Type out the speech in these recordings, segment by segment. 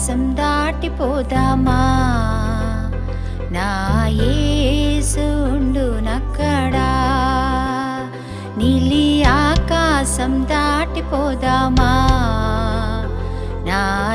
ఆకాశం దాటిపోదామా? నా యేసుండు నక్కడా? నీలి ఆకాశం దాటిపోదామా? నా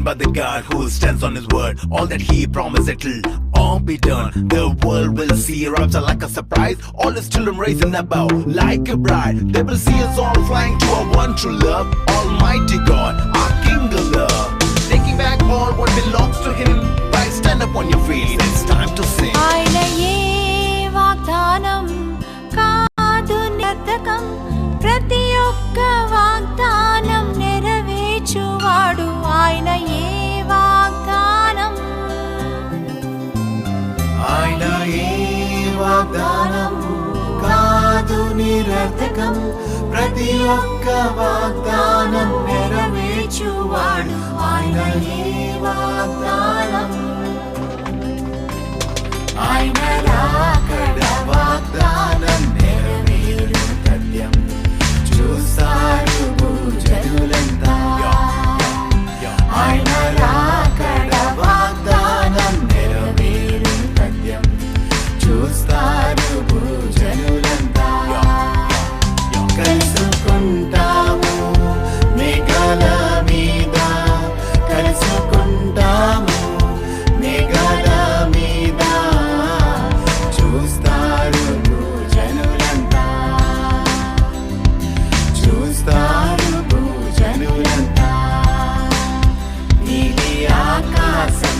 I'm by the God who stands on his word. All that he promised it'll all be done. The world will see a rapture like a surprise. All his children raising bow like a bride. They will see us all flying to our one true love. Almighty God, our King of love. ప్రతి ఒక్క వాగ్దానం నెరవేర్చువాడు. ఆయన ఏ వాగ్దానం. ఆయన రాకడ వాగ్దానం నెరవేరు సత్యం. చూస్తారు భూజనులంతా. ఆయన రాకడ వాగ్దానం నెరవేరు సత్యం. చూస్తారు భూజనులంతా. చూస్తారు భూజనులంతా నీలి ఆకాశం